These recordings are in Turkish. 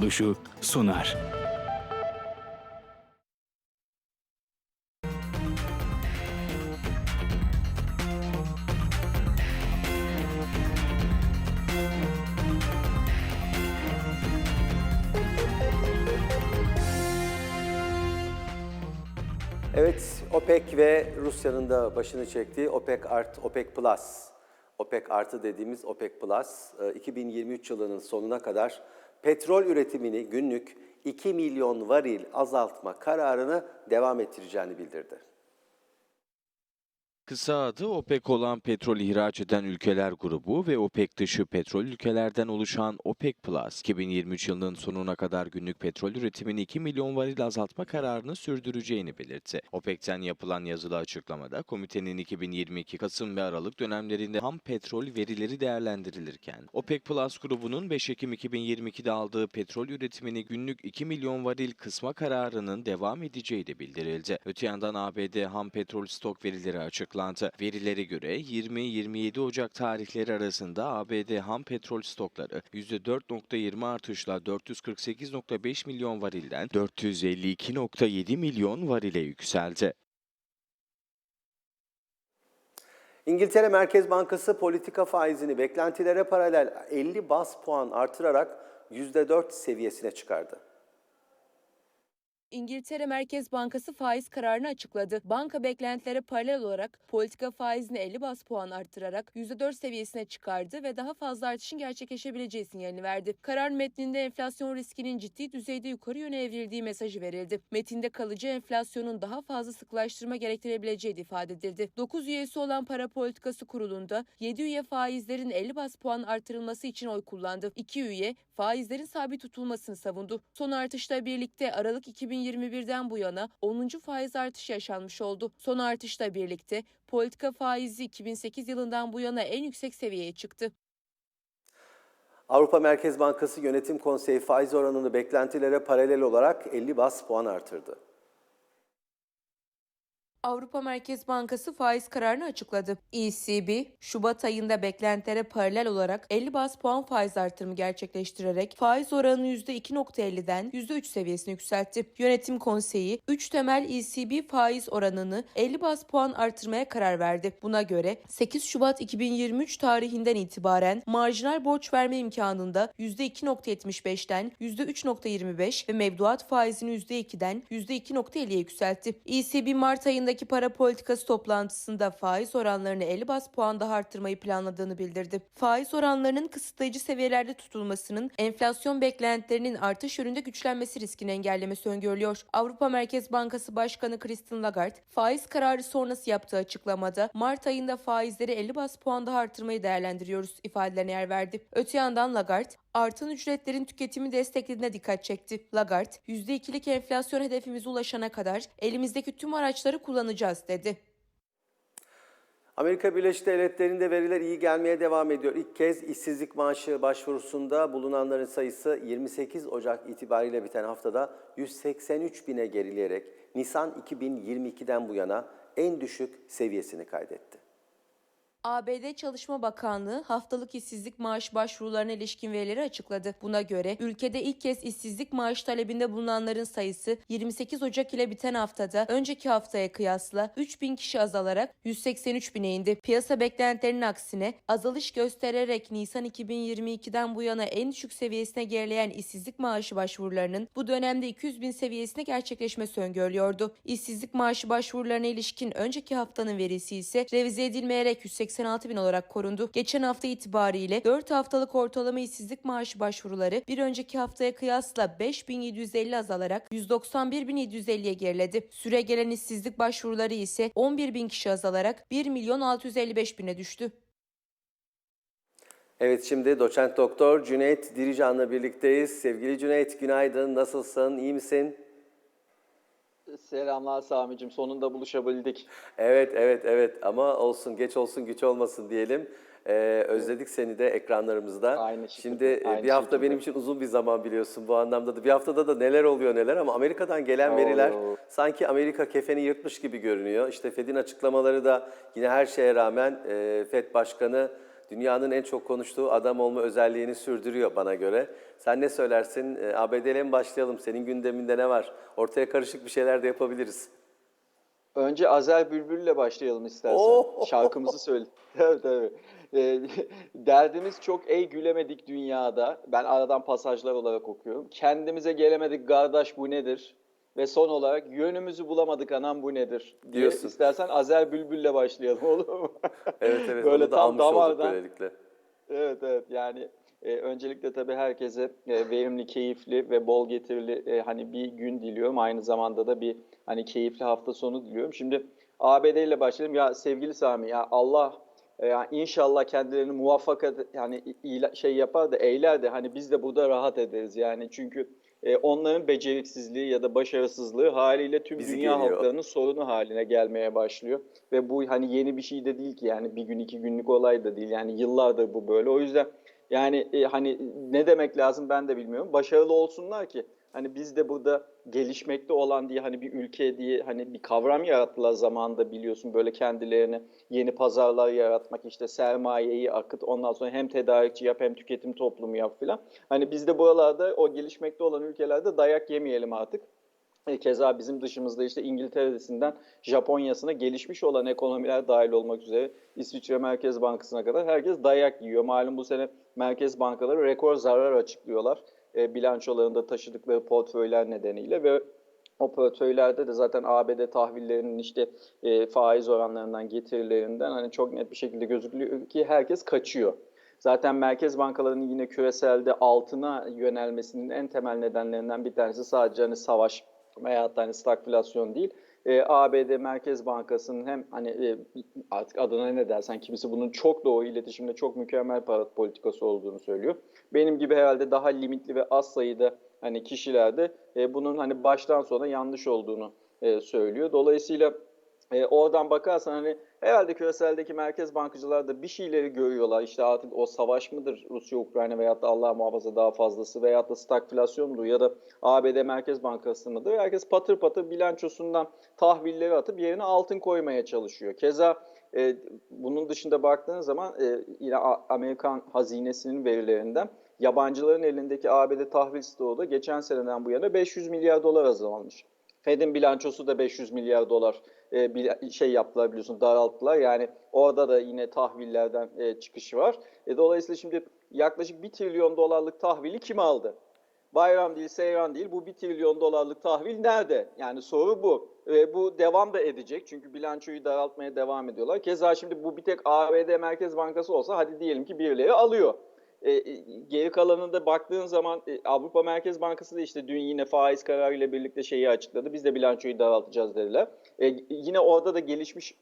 Kuruluşu sunar. Evet, OPEC ve Rusya'nın da başını çektiği OPEC Art, OPEC Plus, OPEC Artı dediğimiz OPEC Plus, e, 2023 yılının sonuna kadar petrol üretimini günlük 2 milyon varil azaltma kararını devam ettireceğini bildirdi. Kısa adı OPEC olan petrol ihraç eden ülkeler grubu ve OPEC dışı petrol ülkelerden oluşan OPEC Plus, 2023 yılının sonuna kadar günlük petrol üretimini 2 milyon varil azaltma kararını sürdüreceğini belirtti. OPEC'ten yapılan yazılı açıklamada komitenin 2022 Kasım ve Aralık dönemlerinde ham petrol verileri değerlendirilirken, OPEC Plus grubunun 5 Ekim 2022'de aldığı petrol üretimini günlük 2 milyon varil kısma kararının devam edeceği de bildirildi. Öte yandan ABD ham petrol stok verileri açıklandı. Verilere göre 20-27 Ocak tarihleri arasında ABD ham petrol stokları %4.20 artışla 448.5 milyon varilden 452.7 milyon varile yükseldi. İngiltere Merkez Bankası politika faizini beklentilere paralel 50 bas puan artırarak %4 seviyesine çıkardı. İngiltere Merkez Bankası faiz kararını açıkladı. Banka beklentilere paralel olarak politika faizini 50 bas puan arttırarak %4 seviyesine çıkardı ve daha fazla artışın gerçekleşebileceği sinyalini verdi. Karar metninde enflasyon riskinin ciddi düzeyde yukarı yöne evrildiği mesajı verildi. Metinde kalıcı enflasyonun daha fazla sıklaştırma gerektirebileceği de ifade edildi. 9 üyesi olan Para Politikası Kurulu'nda 7 üye faizlerin 50 bas puan artırılması için oy kullandı. 2 üye faizlerin sabit tutulmasını savundu. Son artışla birlikte Aralık 2021'den bu yana 10. faiz artışı yaşanmış oldu. Son artışla birlikte politika faizi 2008 yılından bu yana en yüksek seviyeye çıktı. Avrupa Merkez Bankası Yönetim Konseyi faiz oranını beklentilere paralel olarak 50 bas puan artırdı. Avrupa Merkez Bankası faiz kararını açıkladı. ECB, Şubat ayında beklentilere paralel olarak 50 bas puan faiz artırımı gerçekleştirerek faiz oranını %2.50'den %3 seviyesine yükseltti. Yönetim Konseyi 3 temel ECB faiz oranını 50 bas puan artırmaya karar verdi. Buna göre 8 Şubat 2023 tarihinden itibaren marjinal borç verme imkanında %2.75'ten %3.25 ve mevduat faizini %2'den %2.50'ye yükseltti. ECB Mart ayındaki para politikası toplantısında faiz oranlarını 50 bas puan daha arttırmayı planladığını bildirdi. Faiz oranlarının kısıtlayıcı seviyelerde tutulmasının enflasyon beklentilerinin artış yönünde güçlenmesi riskini engellemesi öngörülüyor. Avrupa Merkez Bankası Başkanı Christine Lagarde faiz kararı sonrası yaptığı açıklamada Mart ayında faizleri 50 bas puan daha artırmayı değerlendiriyoruz ifadelerine yer verdi. Öte yandan Lagarde artan ücretlerin tüketimi desteklediğine dikkat çekti. Lagarde, %2'lik enflasyon hedefimize ulaşana kadar elimizdeki tüm araçları kullanacağız dedi. Amerika Birleşik Devletleri'nde veriler iyi gelmeye devam ediyor. İlk kez işsizlik maaşı başvurusunda bulunanların sayısı 28 Ocak itibariyle biten haftada 183 bine gerileyerek Nisan 2022'den bu yana en düşük seviyesini kaydetti. ABD Çalışma Bakanlığı haftalık işsizlik maaş başvurularına ilişkin verileri açıkladı. Buna göre ülkede ilk kez işsizlik maaş talebinde bulunanların sayısı 28 Ocak ile biten haftada önceki haftaya kıyasla 3000 kişi azalarak 183 bine indi. Piyasa beklentilerinin aksine azalış göstererek Nisan 2022'den bu yana en düşük seviyesine gerileyen işsizlik maaşı başvurularının bu dönemde 200 bin seviyesine gerçekleşmesi öngörülüyordu. İşsizlik maaşı başvurularına ilişkin önceki haftanın verisi ise revize edilmeyerek 186 bin olarak korundu. Geçen hafta itibariyle 4 haftalık ortalama işsizlik maaşı başvuruları bir önceki haftaya kıyasla 5750 azalarak 191.750'ye geriledi. Süre gelen işsizlik başvuruları ise 11 bin kişi azalarak 1 milyon 655 bine düştü. Evet şimdi doçent doktor Cüneyt Dirican'la birlikteyiz. Sevgili Cüneyt günaydın, nasılsın, iyi misin? Selamlar Sami'cim. Sonunda buluşabildik. Evet, evet, evet ama olsun, geç olsun, güç olmasın diyelim. Ee, özledik seni de ekranlarımızda. Aynı şekilde, Şimdi e, aynı bir hafta şekilde. benim için uzun bir zaman biliyorsun bu anlamda da. Bir haftada da neler oluyor neler ama Amerika'dan gelen veriler Oo. sanki Amerika kefeni yırtmış gibi görünüyor. İşte Fed'in açıklamaları da yine her şeye rağmen e, Fed Başkanı dünyanın en çok konuştuğu adam olma özelliğini sürdürüyor bana göre. Sen ne söylersin? E, ABD'yle mi başlayalım? Senin gündeminde ne var? Ortaya karışık bir şeyler de yapabiliriz. Önce Azer Bülbül'le başlayalım istersen. Oo! Şarkımızı söyle. tabii tabii. Ee, derdimiz çok ey gülemedik dünyada. Ben aradan pasajlar olarak okuyorum. Kendimize gelemedik kardeş bu nedir? Ve son olarak yönümüzü bulamadık anam bu nedir? Diye Diyorsun. istersen Azer Bülbül'le başlayalım olur mu? Evet evet Böyle onu da tam almış olduk damardan. böylelikle. Evet evet yani e, öncelikle tabii herkese e, verimli, keyifli ve bol getirili e, hani bir gün diliyorum. Aynı zamanda da bir hani keyifli hafta sonu diliyorum. Şimdi ABD ile başlayalım. Ya sevgili Sami ya Allah e, ya inşallah kendilerini muvaffakat yani şey yapar da eyler de hani biz de burada rahat ederiz yani çünkü e, onların beceriksizliği ya da başarısızlığı haliyle tüm Bizi dünya geliyor. halklarının sorunu haline gelmeye başlıyor. Ve bu hani yeni bir şey de değil ki yani bir gün iki günlük olay da değil yani yıllardır bu böyle. O yüzden yani e, hani ne demek lazım ben de bilmiyorum. Başarılı olsunlar ki hani biz de burada gelişmekte olan diye hani bir ülke diye hani bir kavram yarattılar zamanında biliyorsun böyle kendilerine yeni pazarlar yaratmak işte sermayeyi akıt ondan sonra hem tedarikçi yap hem tüketim toplumu yap filan. Hani biz de buralarda o gelişmekte olan ülkelerde dayak yemeyelim artık. E, Keza bizim dışımızda işte İngiltere'sinden Japonya'sına gelişmiş olan ekonomiler dahil olmak üzere İsviçre Merkez Bankası'na kadar herkes dayak yiyor. Malum bu sene merkez bankaları rekor zarar açıklıyorlar. E, bilançolarında taşıdıkları portföyler nedeniyle ve o portföylerde de zaten ABD tahvillerinin işte e, faiz oranlarından getirilerinden hani çok net bir şekilde gözüküyor ki herkes kaçıyor. Zaten merkez bankalarının yine küreselde altına yönelmesinin en temel nedenlerinden bir tanesi sadece hani savaş da hani stagflasyon değil. E, ABD Merkez Bankası'nın hem hani e, artık adına ne dersen kimisi bunun çok doğru iletişimde çok mükemmel para politikası olduğunu söylüyor. Benim gibi herhalde daha limitli ve az sayıda hani kişilerde e, bunun hani baştan sona yanlış olduğunu e, söylüyor. Dolayısıyla e, oradan bakarsan hani herhalde küreseldeki merkez bankacılar da bir şeyleri görüyorlar. İşte artık o savaş mıdır Rusya-Ukrayna veyahut da Allah muhafaza daha fazlası veyahut da stagflasyon mudur ya da ABD Merkez Bankası mıdır? Herkes patır patır bilançosundan tahvilleri atıp yerine altın koymaya çalışıyor. Keza e, bunun dışında baktığın zaman e, yine Amerikan hazinesinin verilerinden yabancıların elindeki ABD tahvil stoğu da geçen seneden bu yana 500 milyar dolar azalmış. Fed'in bilançosu da 500 milyar dolar e, bir şey yaptılar biliyorsun daralttılar. Yani orada da yine tahvillerden e, çıkış var. E, dolayısıyla şimdi yaklaşık 1 trilyon dolarlık tahvili kim aldı? Bayram değil, seyran değil. Bu 1 trilyon dolarlık tahvil nerede? Yani soru bu. Ve bu devam da edecek. Çünkü bilançoyu daraltmaya devam ediyorlar. Keza şimdi bu bir tek ABD Merkez Bankası olsa hadi diyelim ki birileri alıyor. E, e, geri kalanında baktığın zaman e, Avrupa Merkez Bankası da işte dün yine faiz kararıyla birlikte şeyi açıkladı. Biz de bilançoyu daraltacağız dediler. E, yine orada da gelişmiş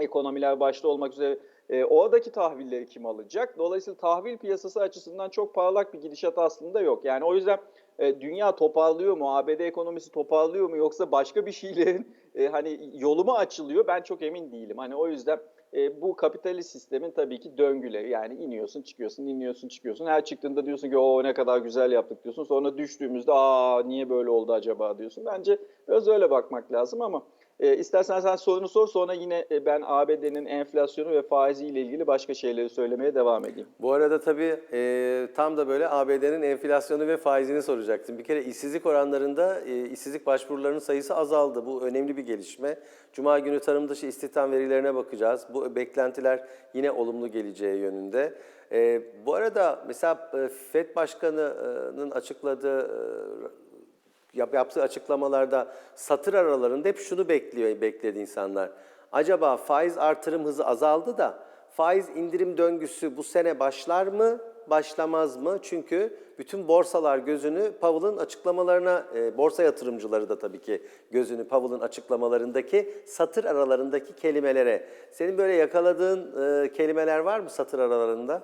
ekonomiler başta olmak üzere e, oradaki tahvilleri kim alacak? Dolayısıyla tahvil piyasası açısından çok parlak bir gidişat aslında yok. Yani o yüzden e, dünya toparlıyor mu? ABD ekonomisi toparlıyor mu? Yoksa başka bir şeylerin e, hani yolu mu açılıyor? Ben çok emin değilim. Hani o yüzden e, bu kapitalist sistemin tabii ki döngüleri. Yani iniyorsun çıkıyorsun, iniyorsun çıkıyorsun. Her çıktığında diyorsun ki o ne kadar güzel yaptık diyorsun. Sonra düştüğümüzde aa niye böyle oldu acaba diyorsun. Bence biraz öyle bakmak lazım ama e, istersen sen sorunu sor sonra yine e, ben ABD'nin enflasyonu ve faiziyle ilgili başka şeyleri söylemeye devam edeyim. Bu arada tabii e, tam da böyle ABD'nin enflasyonu ve faizini soracaktım. Bir kere işsizlik oranlarında e, işsizlik başvurularının sayısı azaldı. Bu önemli bir gelişme. Cuma günü tarım dışı istihdam verilerine bakacağız. Bu beklentiler yine olumlu geleceği yönünde. E, bu arada mesela e, FED Başkanı'nın açıkladığı e, yap- yaptığı açıklamalarda satır aralarında hep şunu bekliyor bekledi insanlar. Acaba faiz artırım hızı azaldı da faiz indirim döngüsü bu sene başlar mı, başlamaz mı? Çünkü bütün borsalar gözünü Powell'ın açıklamalarına, e, borsa yatırımcıları da tabii ki gözünü Powell'ın açıklamalarındaki satır aralarındaki kelimelere. Senin böyle yakaladığın e, kelimeler var mı satır aralarında?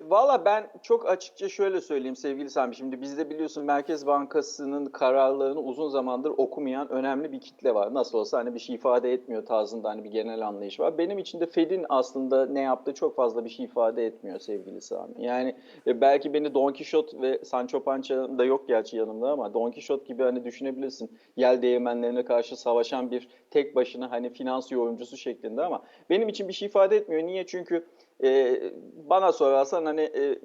Valla ben çok açıkça şöyle söyleyeyim sevgili Sami. Şimdi bizde biliyorsun Merkez Bankası'nın kararlarını uzun zamandır okumayan önemli bir kitle var. Nasıl olsa hani bir şey ifade etmiyor tarzında hani bir genel anlayış var. Benim için de Fed'in aslında ne yaptığı çok fazla bir şey ifade etmiyor sevgili Sami. Yani e, belki beni Don Quixote ve Sancho Pança da yok gerçi yanımda ama Don Quixote gibi hani düşünebilirsin. Yel değirmenlerine karşı savaşan bir tek başına hani finans yorumcusu şeklinde ama benim için bir şey ifade etmiyor. Niye? Çünkü e, bana sorarsan hani e,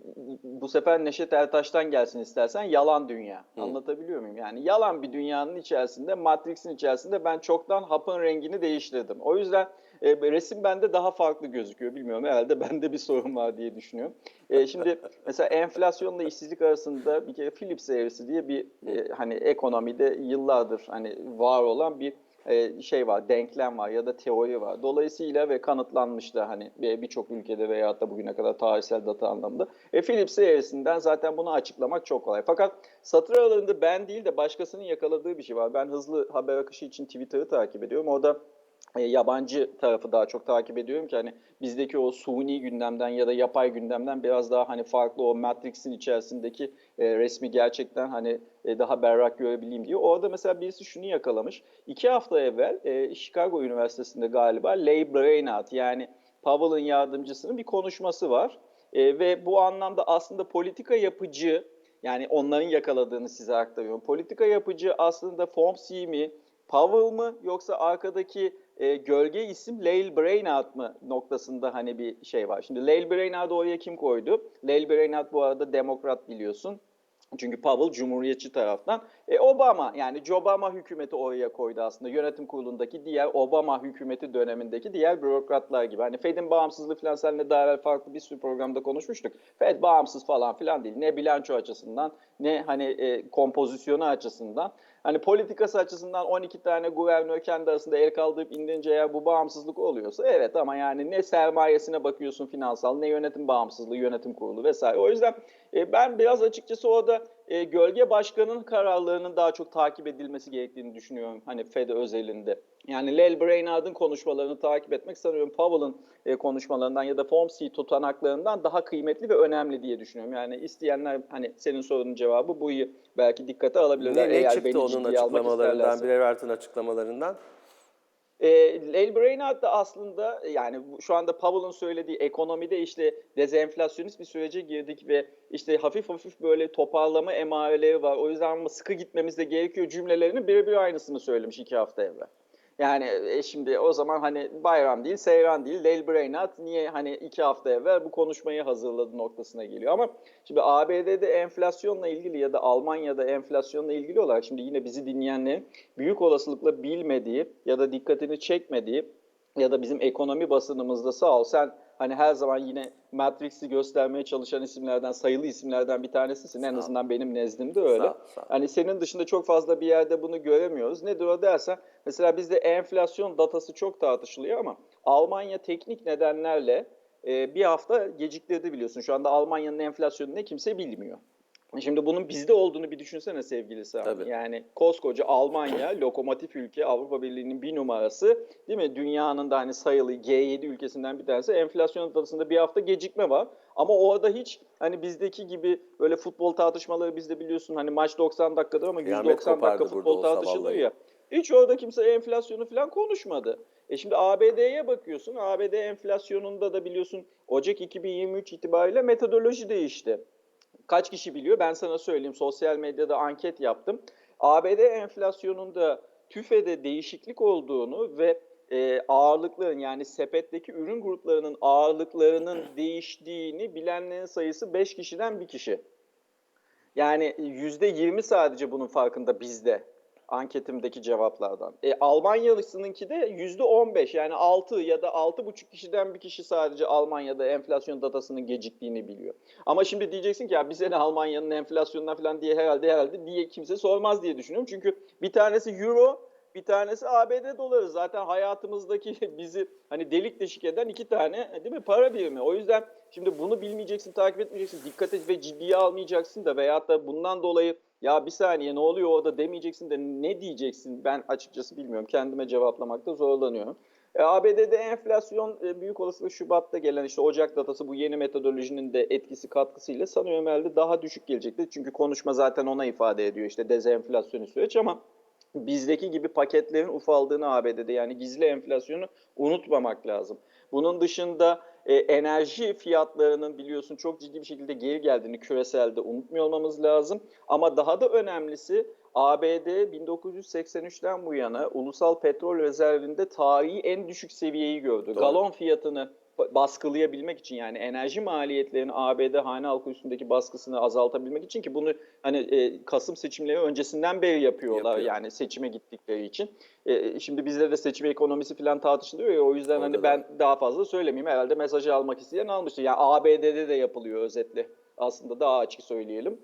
bu sefer Neşet Ertaş'tan gelsin istersen yalan dünya. Anlatabiliyor muyum? Yani yalan bir dünyanın içerisinde, Matrix'in içerisinde ben çoktan hapın rengini değiştirdim. O yüzden e, resim bende daha farklı gözüküyor. Bilmiyorum herhalde bende bir sorun var diye düşünüyorum. E, şimdi mesela enflasyonla işsizlik arasında bir kere Phillips eğrisi diye bir e, hani ekonomide yıllardır hani var olan bir e, şey var, denklem var ya da teori var. Dolayısıyla ve kanıtlanmış da hani bir- birçok ülkede veya da bugüne kadar tarihsel data anlamında. E, Philips eğrisinden zaten bunu açıklamak çok kolay. Fakat satır aralarında ben değil de başkasının yakaladığı bir şey var. Ben hızlı haber akışı için Twitter'ı takip ediyorum. Orada e, yabancı tarafı daha çok takip ediyorum ki hani bizdeki o suni gündemden ya da yapay gündemden biraz daha hani farklı o Matrix'in içerisindeki e, resmi gerçekten hani e, daha berrak görebileyim diye. Orada mesela birisi şunu yakalamış. İki hafta evvel e, Chicago Üniversitesi'nde galiba Leigh Brainard yani Powell'ın yardımcısının bir konuşması var. E, ve bu anlamda aslında politika yapıcı yani onların yakaladığını size aktarıyorum. Politika yapıcı aslında FOMC mi, Powell mı yoksa arkadaki e, gölge isim Lael Brainard mı noktasında hani bir şey var. Şimdi Lael Brainard'ı oraya kim koydu? Lael Brainard bu arada demokrat biliyorsun. Çünkü Powell cumhuriyetçi taraftan. E, Obama yani Obama hükümeti oraya koydu aslında. Yönetim kurulundaki diğer Obama hükümeti dönemindeki diğer bürokratlar gibi. Hani Fed'in bağımsızlığı falan seninle daha evvel farklı bir sürü programda konuşmuştuk. Fed bağımsız falan filan değil. Ne bilanço açısından ne hani e, kompozisyonu açısından. Hani politikası açısından 12 tane guvernör kendi arasında el kaldırıp indirince eğer bu bağımsızlık oluyorsa evet ama yani ne sermayesine bakıyorsun finansal ne yönetim bağımsızlığı, yönetim kurulu vesaire. O yüzden e, ben biraz açıkçası orada e, gölge başkanın kararlarının daha çok takip edilmesi gerektiğini düşünüyorum. Hani Fed özelinde. Yani Lel Brainard'ın konuşmalarını takip etmek sanıyorum Powell'ın e, konuşmalarından ya da FOMC tutanaklarından daha kıymetli ve önemli diye düşünüyorum. Yani isteyenler hani senin sorunun cevabı bu belki dikkate alabilirler. Ne, ne eğer çıktı onun açıklamalarından. Breitbart'ın açıklamalarından? E, Lel Brainard da aslında yani şu anda Powell'ın söylediği ekonomide işte dezenflasyonist bir sürece girdik ve işte hafif hafif böyle toparlama emareleri var. O yüzden sıkı gitmemiz de gerekiyor cümlelerinin birebir aynısını söylemiş iki hafta evvel. Yani e, şimdi o zaman hani bayram değil, seyran değil, Lel Brainard niye hani iki hafta evvel bu konuşmayı hazırladı noktasına geliyor. Ama şimdi ABD'de enflasyonla ilgili ya da Almanya'da enflasyonla ilgili olarak şimdi yine bizi dinleyenlerin büyük olasılıkla bilmediği ya da dikkatini çekmediği ya da bizim ekonomi basınımızda sağ ol sen hani her zaman yine Matrix'i göstermeye çalışan isimlerden, sayılı isimlerden bir tanesisin. En azından benim nezdimde öyle. Sağ sağ. Hani senin dışında çok fazla bir yerde bunu göremiyoruz. Nedir o dersen mesela bizde enflasyon datası çok tartışılıyor ama Almanya teknik nedenlerle e, bir hafta geciktirdi biliyorsun. Şu anda Almanya'nın enflasyonu ne kimse bilmiyor. Şimdi bunun bizde olduğunu bir düşünsene sevgili Sami. Tabii. Yani koskoca Almanya, lokomotif ülke, Avrupa Birliği'nin bir numarası değil mi? Dünyanın da hani sayılı G7 ülkesinden bir tanesi. Enflasyon datasında bir hafta gecikme var. Ama orada hiç hani bizdeki gibi böyle futbol tartışmaları bizde biliyorsun hani maç 90 dakikadır ama Kıyamet 190 dakika futbol vallahi. ya. Hiç orada kimse enflasyonu falan konuşmadı. E şimdi ABD'ye bakıyorsun. ABD enflasyonunda da biliyorsun Ocak 2023 itibariyle metodoloji değişti. Kaç kişi biliyor? Ben sana söyleyeyim. Sosyal medyada anket yaptım. ABD enflasyonunda TÜFE'de değişiklik olduğunu ve e, ağırlıkların yani sepetteki ürün gruplarının ağırlıklarının değiştiğini bilenlerin sayısı 5 kişiden bir kişi. Yani %20 sadece bunun farkında bizde anketimdeki cevaplardan. E, Almanyalısınınki de %15 yani 6 ya da 6,5 kişiden bir kişi sadece Almanya'da enflasyon datasının geciktiğini biliyor. Ama şimdi diyeceksin ki ya bize ne Almanya'nın enflasyonuna falan diye herhalde herhalde diye kimse sormaz diye düşünüyorum. Çünkü bir tanesi euro bir tanesi ABD doları zaten hayatımızdaki bizi hani delik deşik eden iki tane değil mi para birimi. O yüzden şimdi bunu bilmeyeceksin, takip etmeyeceksin, dikkat et ve ciddiye almayacaksın da veyahut da bundan dolayı ya bir saniye ne oluyor orada demeyeceksin de ne diyeceksin ben açıkçası bilmiyorum. Kendime cevaplamakta zorlanıyorum. E, ABD'de enflasyon e, büyük olasılıkla Şubat'ta gelen işte Ocak datası bu yeni metodolojinin de etkisi katkısıyla sanıyorum herhalde daha düşük gelecektir. Çünkü konuşma zaten ona ifade ediyor işte dezenflasyonu süreç ama bizdeki gibi paketlerin ufaldığını ABD'de yani gizli enflasyonu unutmamak lazım. Bunun dışında e, enerji fiyatlarının biliyorsun çok ciddi bir şekilde geri geldiğini küreselde unutmuyor olmamız lazım. Ama daha da önemlisi ABD 1983'ten bu yana ulusal petrol rezervinde tarihi en düşük seviyeyi gördü. Doğru. Galon fiyatını baskılayabilmek için yani enerji maliyetlerini ABD hane halkı üstündeki baskısını azaltabilmek için ki bunu hani e, Kasım seçimleri öncesinden beri yapıyorlar Yapıyor. yani seçime gittikleri için. E, şimdi bizde de seçim ekonomisi falan tartışılıyor ya o yüzden Orada hani da. ben daha fazla söylemeyeyim herhalde mesajı almak isteyen almıştır. Yani ABD'de de yapılıyor özetle aslında daha açık söyleyelim.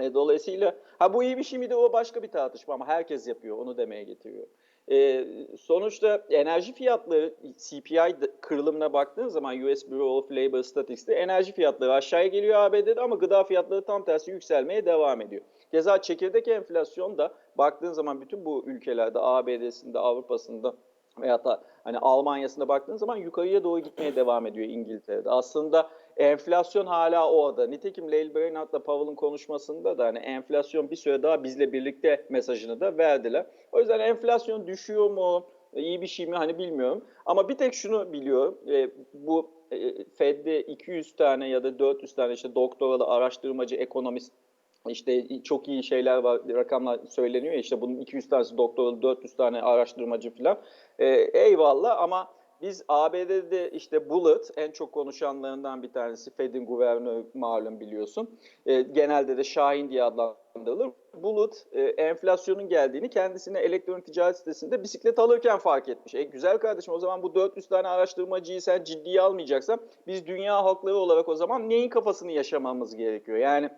E, dolayısıyla ha bu iyi bir şey mi de o başka bir tartışma ama herkes yapıyor onu demeye getiriyor. E, sonuçta enerji fiyatları CPI kırılımına baktığın zaman US Bureau of Labor Statistics'te enerji fiyatları aşağıya geliyor ABD'de ama gıda fiyatları tam tersi yükselmeye devam ediyor. Keza çekirdek enflasyon da baktığın zaman bütün bu ülkelerde ABD'sinde, Avrupa'sında veyahut da hani Almanya'sında baktığın zaman yukarıya doğru gitmeye devam ediyor İngiltere'de. Aslında enflasyon hala orada. Nitekim Lael Brainard'la Powell'ın konuşmasında da hani enflasyon bir süre daha bizle birlikte mesajını da verdiler. O yüzden enflasyon düşüyor mu, iyi bir şey mi hani bilmiyorum. Ama bir tek şunu biliyorum. e, bu e, Fed'de 200 tane ya da 400 tane işte doktoralı araştırmacı, ekonomist işte çok iyi şeyler var, rakamlar söyleniyor ya işte bunun 200 tanesi doktoralı, 400 tane araştırmacı falan. Ee, eyvallah ama biz ABD'de işte Bullet en çok konuşanlarından bir tanesi Fed'in guvernörü malum biliyorsun. Ee, genelde de Şahin diye adlandırılır. Bullet e, enflasyonun geldiğini kendisine elektronik ticaret sitesinde bisiklet alırken fark etmiş. E, güzel kardeşim o zaman bu 400 tane araştırmacıyı sen ciddiye almayacaksan biz dünya halkları olarak o zaman neyin kafasını yaşamamız gerekiyor? Yani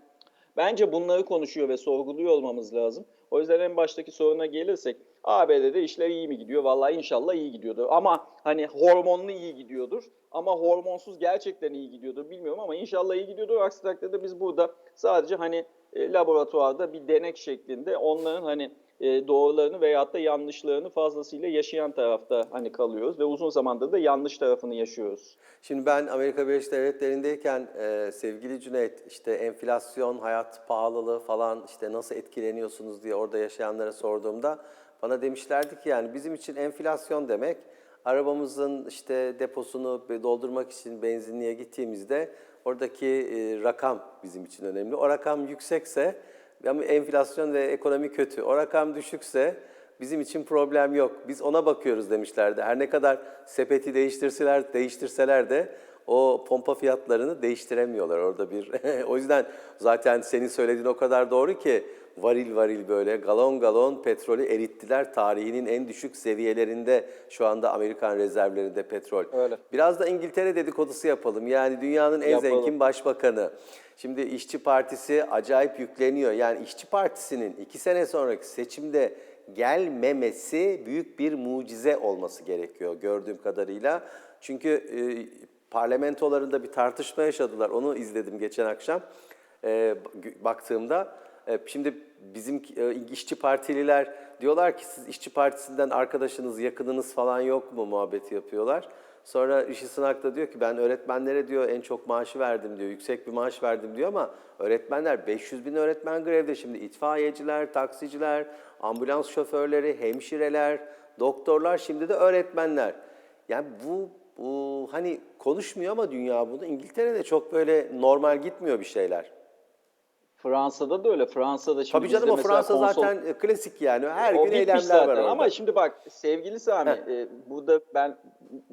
Bence bunları konuşuyor ve sorguluyor olmamız lazım. O yüzden en baştaki soruna gelirsek ABD'de işler iyi mi gidiyor? Vallahi inşallah iyi gidiyordur. Ama hani hormonlu iyi gidiyordur. Ama hormonsuz gerçekten iyi gidiyordur bilmiyorum ama inşallah iyi gidiyordur. Aksi takdirde biz burada sadece hani e, laboratuvarda bir denek şeklinde onların hani e, doğrularını veyahut da yanlışlarını fazlasıyla yaşayan tarafta hani kalıyoruz ve uzun zamandır da yanlış tarafını yaşıyoruz. Şimdi ben Amerika Birleşik Devletleri'ndeyken e, sevgili Cüneyt işte enflasyon, hayat pahalılığı falan işte nasıl etkileniyorsunuz diye orada yaşayanlara sorduğumda bana demişlerdi ki yani bizim için enflasyon demek arabamızın işte deposunu doldurmak için benzinliğe gittiğimizde oradaki e, rakam bizim için önemli. O rakam yüksekse ama enflasyon ve ekonomi kötü. O rakam düşükse bizim için problem yok. Biz ona bakıyoruz demişlerdi. Her ne kadar sepeti değiştirseler, değiştirseler de o pompa fiyatlarını değiştiremiyorlar orada bir. o yüzden zaten senin söylediğin o kadar doğru ki varil varil böyle galon galon petrolü erittiler. Tarihinin en düşük seviyelerinde şu anda Amerikan rezervlerinde petrol. Öyle. Biraz da İngiltere dedikodusu yapalım. Yani dünyanın en Yapalım. zengin başbakanı. Şimdi İşçi Partisi acayip yükleniyor. Yani İşçi Partisi'nin iki sene sonraki seçimde gelmemesi büyük bir mucize olması gerekiyor gördüğüm kadarıyla. Çünkü e, parlamentolarında bir tartışma yaşadılar. Onu izledim geçen akşam e, baktığımda. E, şimdi bizim e, işçi partililer diyorlar ki siz işçi partisinden arkadaşınız, yakınınız falan yok mu muhabbeti yapıyorlar. Sonra Rishi Sunak da diyor ki ben öğretmenlere diyor en çok maaşı verdim diyor, yüksek bir maaş verdim diyor ama öğretmenler 500 bin öğretmen grevde şimdi itfaiyeciler, taksiciler, ambulans şoförleri, hemşireler, doktorlar şimdi de öğretmenler. Yani bu, bu hani konuşmuyor ama dünya bunu. İngiltere'de çok böyle normal gitmiyor bir şeyler. Fransa'da da öyle. Fransa'da şimdi Tabii canım o Fransa konsol- zaten e, klasik yani. Her O gün eylemler zaten var orada. ama şimdi bak sevgili Sami e, burada ben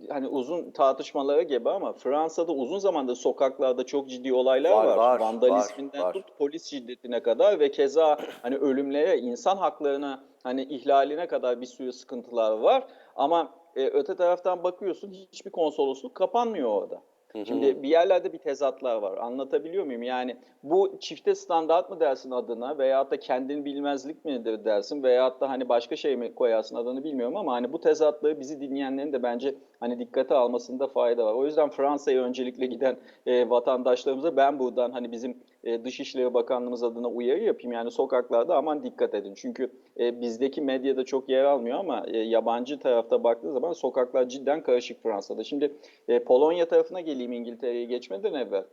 hani uzun tartışmalara gibi ama Fransa'da uzun zamandır sokaklarda çok ciddi olaylar Var, var. var, Vandalizminden var, var. tut polis şiddetine kadar ve keza hani ölümlere, insan haklarına hani ihlaline kadar bir sürü sıkıntılar var. Ama e, öte taraftan bakıyorsun hiçbir konsolosluk kapanmıyor orada. Şimdi bir yerlerde bir tezatlar var. Anlatabiliyor muyum? Yani bu çifte standart mı dersin adına veyahut da kendini bilmezlik midir dersin veyahut da hani başka şey mi koyarsın adını bilmiyorum ama hani bu tezatlığı bizi dinleyenlerin de bence hani dikkate almasında fayda var. O yüzden Fransa'ya öncelikle giden e, vatandaşlarımıza ben buradan hani bizim e, Dışişleri Bakanlığımız adına uyarı yapayım. Yani sokaklarda aman dikkat edin. Çünkü e, bizdeki medyada çok yer almıyor ama e, yabancı tarafta baktığı zaman sokaklar cidden karışık Fransa'da. Şimdi e, Polonya tarafına geleyim İngiltere'ye geçmeden evvel.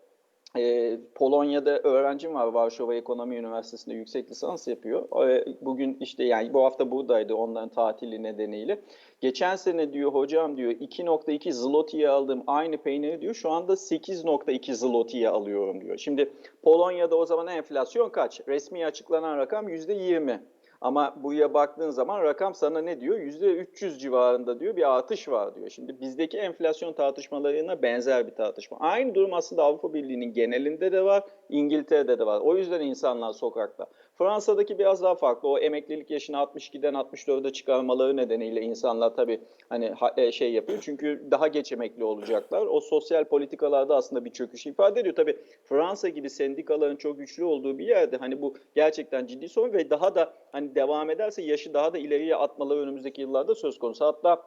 E, Polonya'da öğrencim var Varşova Ekonomi Üniversitesi'nde yüksek lisans yapıyor. E, bugün işte yani bu hafta buradaydı onların tatili nedeniyle. Geçen sene diyor hocam diyor 2.2 zlotiye aldığım aynı peyniri diyor şu anda 8.2 zlotiye alıyorum diyor. Şimdi Polonya'da o zaman enflasyon kaç? Resmi açıklanan rakam %20. Ama buraya baktığın zaman rakam sana ne diyor? %300 civarında diyor bir artış var diyor. Şimdi bizdeki enflasyon tartışmalarına benzer bir tartışma. Aynı durum aslında Avrupa Birliği'nin genelinde de var, İngiltere'de de var. O yüzden insanlar sokakta. Fransa'daki biraz daha farklı. O emeklilik yaşını 62'den 64'e çıkarmaları nedeniyle insanlar tabii hani ha- e, şey yapıyor. Çünkü daha geç emekli olacaklar. O sosyal politikalarda aslında bir çöküş ifade ediyor. Tabii Fransa gibi sendikaların çok güçlü olduğu bir yerde hani bu gerçekten ciddi sorun ve daha da hani devam ederse yaşı daha da ileriye atmaları önümüzdeki yıllarda söz konusu. Hatta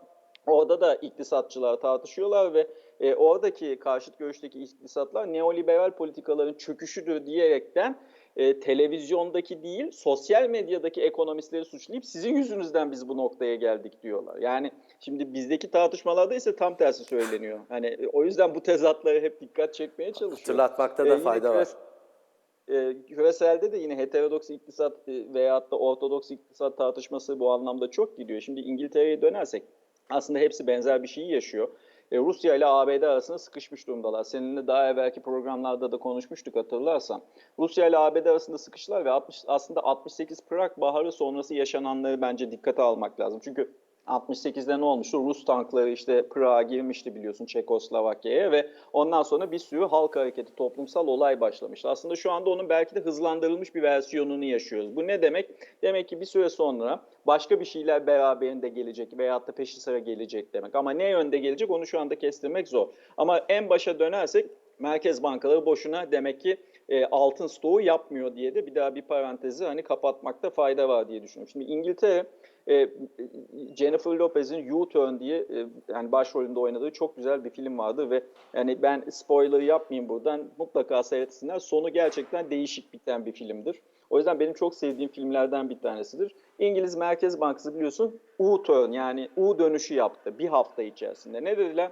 Orada da iktisatçılar tartışıyorlar ve e, oradaki karşıt görüşteki iktisatlar neoliberal politikaların çöküşüdür diyerekten e, televizyondaki değil sosyal medyadaki ekonomistleri suçlayıp sizin yüzünüzden biz bu noktaya geldik diyorlar. Yani şimdi bizdeki tartışmalarda ise tam tersi söyleniyor. Hani e, o yüzden bu tezatlara hep dikkat çekmeye çalışıyor. Hatırlatmakta E, da yine fayda var. e, küreselde de yine heterodoks iktisat e, veyahut da ortodoks iktisat tartışması bu anlamda çok gidiyor. Şimdi İngiltere'ye dönersek aslında hepsi benzer bir şeyi yaşıyor. E, Rusya ile ABD arasında sıkışmış durumdalar. Seninle daha evvelki programlarda da konuşmuştuk hatırlarsan. Rusya ile ABD arasında sıkıştılar ve 60, aslında 68 Prag Baharı sonrası yaşananları bence dikkate almak lazım. Çünkü 68'de ne olmuştu? Rus tankları işte Prag'a girmişti biliyorsun Çekoslovakya'ya ve ondan sonra bir sürü halk hareketi, toplumsal olay başlamıştı. Aslında şu anda onun belki de hızlandırılmış bir versiyonunu yaşıyoruz. Bu ne demek? Demek ki bir süre sonra başka bir şeyler beraberinde gelecek veyahut da peşi sıra gelecek demek. Ama ne yönde gelecek onu şu anda kestirmek zor. Ama en başa dönersek merkez bankaları boşuna demek ki e, altın stoğu yapmıyor diye de bir daha bir parantezi hani kapatmakta fayda var diye düşünüyorum. Şimdi İngiltere e, Jennifer Lopez'in U-Turn diye e, yani başrolünde oynadığı çok güzel bir film vardı ve yani ben spoiler yapmayayım buradan mutlaka seyretsinler. Sonu gerçekten değişik biten bir filmdir. O yüzden benim çok sevdiğim filmlerden bir tanesidir. İngiliz Merkez Bankası biliyorsun U-Turn yani U dönüşü yaptı bir hafta içerisinde. Ne dediler?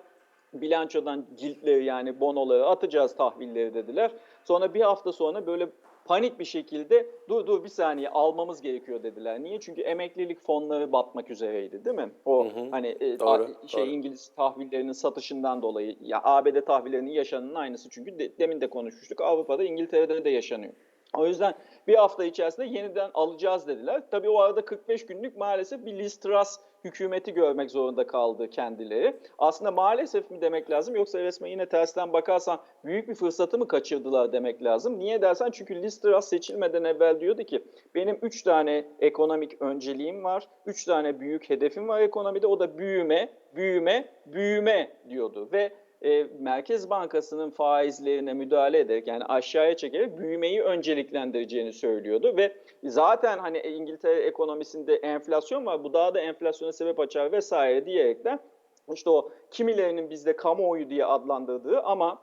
bilançodan ciltleri yani bonoları atacağız tahvilleri dediler. Sonra bir hafta sonra böyle panik bir şekilde dur dur bir saniye almamız gerekiyor dediler. Niye? Çünkü emeklilik fonları batmak üzereydi değil mi? O Hı hı. hani e, Doğru, a- şey doğru. İngiliz tahvillerinin satışından dolayı ya ABD tahvillerinin yaşananın aynısı çünkü de- demin de konuşmuştuk. Avrupa'da İngiltere'de de yaşanıyor. O yüzden bir hafta içerisinde yeniden alacağız dediler. Tabii o arada 45 günlük maalesef bir Liz Truss hükümeti görmek zorunda kaldı kendileri. Aslında maalesef mi demek lazım yoksa resmen yine tersten bakarsan büyük bir fırsatı mı kaçırdılar demek lazım. Niye dersen çünkü Liz Truss seçilmeden evvel diyordu ki benim 3 tane ekonomik önceliğim var. 3 tane büyük hedefim var ekonomide o da büyüme, büyüme, büyüme diyordu. Ve e, Merkez Bankası'nın faizlerine müdahale ederek yani aşağıya çekerek büyümeyi önceliklendireceğini söylüyordu ve zaten hani İngiltere ekonomisinde enflasyon var bu daha da enflasyona sebep açar vesaire diyerekten işte o kimilerinin bizde kamuoyu diye adlandırdığı ama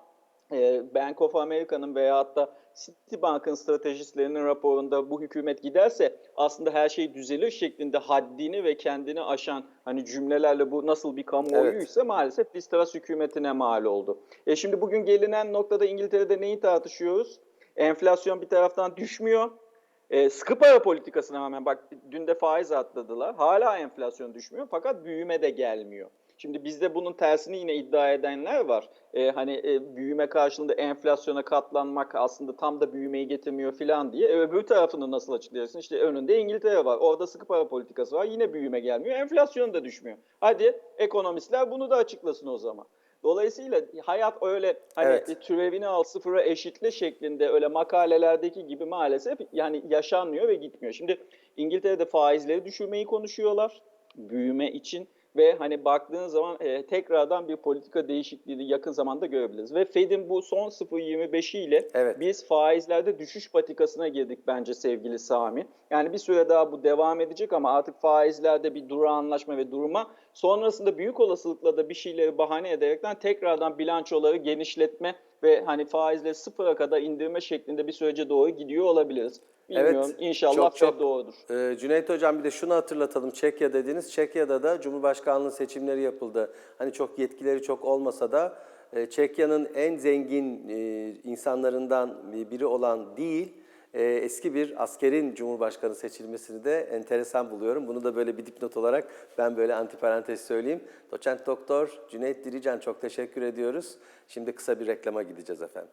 e, Bank of America'nın veyahut da Citibank'ın stratejistlerinin raporunda bu hükümet giderse aslında her şey düzelir şeklinde haddini ve kendini aşan hani cümlelerle bu nasıl bir kamuoyuysa maalesef Liz Truss hükümetine mal oldu. E şimdi bugün gelinen noktada İngiltere'de neyi tartışıyoruz? Enflasyon bir taraftan düşmüyor. E, sıkı para politikasına rağmen bak dün de faiz atladılar. Hala enflasyon düşmüyor fakat büyüme de gelmiyor. Şimdi bizde bunun tersini yine iddia edenler var. E, hani e, büyüme karşılığında enflasyona katlanmak aslında tam da büyümeyi getirmiyor falan diye. E, öbür tarafını nasıl açıklayacaksın? İşte önünde İngiltere var. Orada sıkı para politikası var. Yine büyüme gelmiyor. Enflasyon da düşmüyor. Hadi ekonomistler bunu da açıklasın o zaman. Dolayısıyla hayat öyle hani Evet. türevini al sıfıra eşitle şeklinde öyle makalelerdeki gibi maalesef yani yaşanmıyor ve gitmiyor. Şimdi İngiltere'de faizleri düşürmeyi konuşuyorlar büyüme için ve hani baktığın zaman e, tekrardan bir politika değişikliğini yakın zamanda görebiliriz. Ve Fed'in bu son 0.25'i ile Evet. biz faizlerde düşüş patikasına girdik bence sevgili Sami. Yani bir süre daha bu devam edecek ama artık faizlerde bir durağanlaşma ve durma sonrasında büyük olasılıkla da bir şeyleri bahane ederekten tekrardan bilançoları genişletme ve hani faizleri sıfıra kadar indirme şeklinde bir sürece doğru gidiyor olabiliriz. Bilmiyorum. Evet, İnşallah çok çok- doğrudur. Ee, Cüneyt Hocam bir de şunu hatırlatalım. Çekya dediniz. Çekya'da da Cumhurbaşkanlığı seçimleri yapıldı. Hani çok yetkileri çok olmasa da e, Çekya'nın en zengin e, insanlarından biri olan değil, e, eski bir askerin Cumhurbaşkanı seçilmesini de enteresan buluyorum. Bunu da böyle bir dipnot olarak ben böyle antiparantez söyleyeyim. Doçent Doktor Cüneyt Dirican çok teşekkür ediyoruz. Şimdi kısa bir reklama gideceğiz efendim.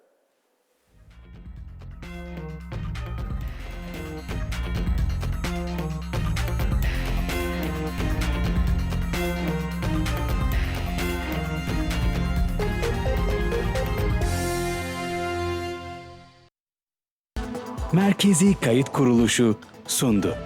Merkezi Kayıt Kuruluşu sundu.